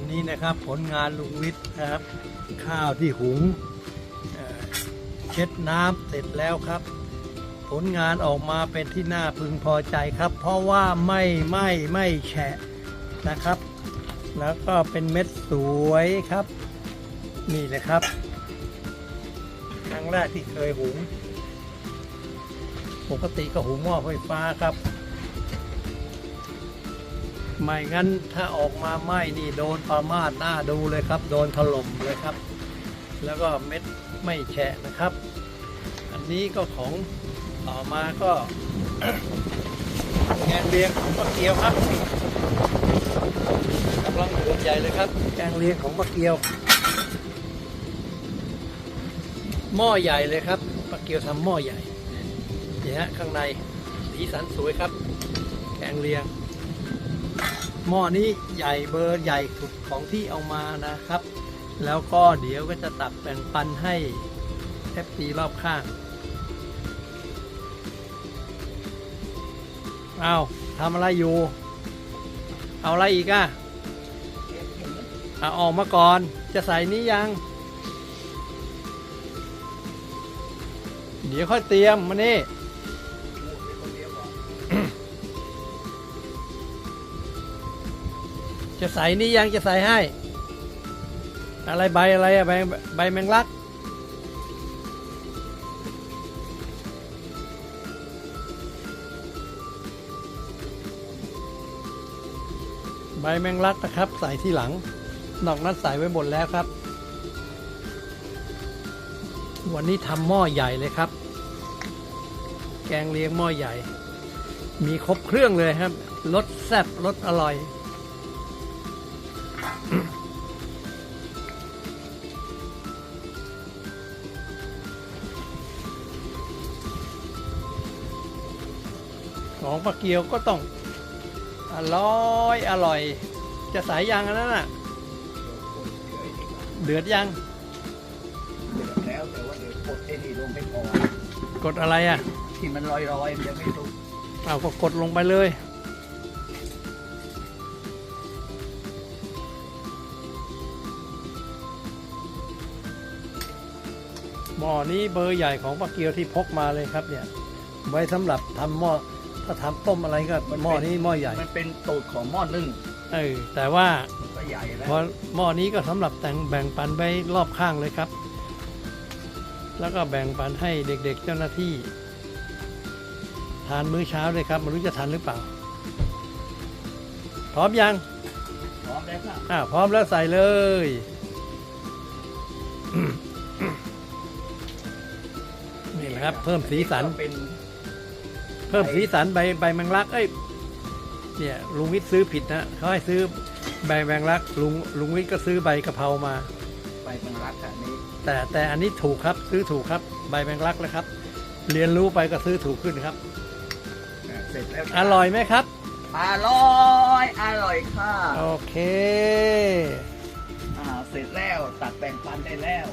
ันนี้นะครับผลงานลุงวิทย์นะครับ ข้าวที่หุงเช็ดน้ำเสร็จแล้วครับ ผลงานออกมาเป็นที่น่าพึงพอใจครับ เพราะว่าไม่ไม่ไม่แฉะนะครับ แล้วก็เป็นเม็ดสวยครับ นี่เลยครับ ครั้งแรกที่เคยหุง ปกติก็หุงหม้อไฟฟ้าครับ ไม่งั้นถ้าออกมาไหม้นี่โดนปลามาดหน้าดูเลยครับ โดนถล่มเลยครับ แล้วก็เม็ดไม่แฉะนะครับ อันนี้ก็ของต่อมาก็แกงเลียงของปลาเกียวครับกำลังหัวใหญ่เลยครับ แกงเลียงของปลาเกียว หม้อใหญ่เลยครับปลาเกียวทำหม้อใหญ่เนี่ยฮะข้างในสีสันสวยครับ แกงเลียง หม้อนี้ใหญ่เบอร์ใหญ่สุดของที่เอามานะครับ แล้วก็เดี๋ยวก็จะตักแบ่งปันให้เอฟซีรอบข้างเอาทำอะไรอยู่ เอาอะไรอีกอะเอาออกมาก่อนจะใส่นี้ยัง เดี๋ยวค่อยเตรียมมานี่ จะใส่นี่ยังจะใส่ให้ อะไรใบอะไรอะใบใบแมงลักใบแมงลักนะครับ ใส่ที่หลัง นอกนั้นใส่ไว้หมดแล้วครับ วันนี้ทำหม้อใหญ่เลยครับ แกงเลียงหม้อใหญ่ มีครบเครื่องเลยครับรสแซ่บรสอร่อย ของปลาเกียวก็ต้อง อร่อย อร่อย จะสายยางอันนั้นน่ะ เดือดยังแล้วแต่ว่าเดี๋ยวกดไอ้นี่ลงไปก่อนกดอะไรอะ ที่มันลอยๆมันยังไม่สุกเอาก็กดลงไปเลย หม้อนี้เบอร์ใหญ่ของปลาเกียวที่พกมาเลยครับเนี่ย ไว้สำหรับทำหม้อถ้าทำต้มอะไรก็หม้อนี้หม้อใหญ่ มันเป็นตูดของหม้อนึ่งเออแต่ว่าก็ใหญ่แล้วเพราะหม้อนี้ก็สำหรับแต่งแบ่งปันไปรอบข้างเลยครับ แล้วก็แบ่งปันให้เด็กๆเจ้าหน้าที่ ทานมื้อเช้าเลยครับไม่รู้จะทันหรือเปล่า พร้อมยังพร้อมแล้วครับอ่าพร้อมแล้วใส่เลย นี่แหละครับ เพิ่มสีสันก็เป็นเพิ่มสีสันใบใบแมงลักเอ้ยเนี่ยลุงวิทย์ซื้อผิดนะเขาให้ซื้อใบแมงลักลุงลุงวิทย์ก็ซื้อใบกะเพรามาไปเป็นรักอันนี้ แต่แต่อันนี้ถูกครับซื้อถูกครับ ใบแมงลักเลยครับ เรียนรู้ไปก็ซื้อถูกขึ้นครับอะเสร็จแล้วอร่อยไหมครับ อร่อย อร่อยค่ะโอเค อ่าเสร็จแล้วตัดแบ่งปันได้แล้ว